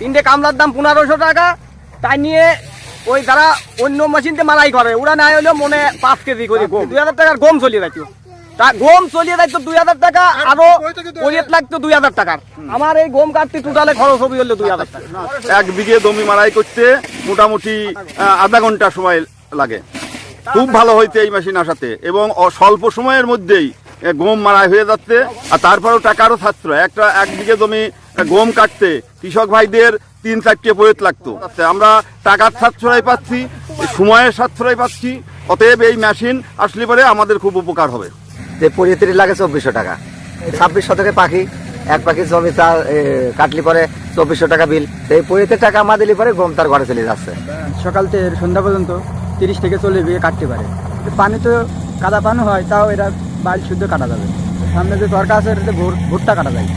তিনটে কামলার দাম পনেরোশো টাকা। তাই নিয়ে ওই যারা অন্য মেশিনতে মালাই করে ওরা নাই হলেও মনে পাঁচ কেজি করে গম। দুই হাজার টাকার গম চলিয়ে যাইতো। তা গম চলিয়ে যাইতো দুই হাজার টাকা আরও ওয়েট লাগতো দুই হাজার টাকার। আমার এই গম কাটতে টোটালে খরচ হবে হলো দুই হাজার টাকা। এক বিঘে জমি মারাই করতে মোটামুটি আধা ঘণ্টা সময় লাগে। খুব ভালো হইতে এই মেশিন আসাতে। এবং স্বল্প সময়ের মধ্যেই গম মারাই হয়ে যাচ্ছে আর তারপরেও টাকারও ছাত্র। একটা এক বিঘে জমি গম কাটতে কৃষক ভাইদের তিন চারটে বইত লাগতো। আচ্ছা, আমরা টাকার সাশ্রয় পাচ্ছি সময়ের সাশ্রয় পাচ্ছি অতএব এই মেশিন আসলে পরে আমাদের খুব উপকার হবে। যে পঁয়ত্রিশ লাগে চব্বিশশো টাকা। ছাব্বিশ শতকে পাখি এক পাখি জমি এ, কাটলি পরে চব্বিশশো টাকা বিল। এই পঁয়ত্রিশ টাকা মা দিলি পরে গম তার ঘরে চলে যাচ্ছে। সকাল থেকে সন্ধ্যা পর্যন্ত তিরিশ থেকে চল্লিশ বিঘে কাটতে পারে। পানি তো কাদা পানি হয় তাও এটা বাইল শুদ্ধ কাটা যাবে। সামনে যে সরকার আছে ভুট্টা কাটা যায়।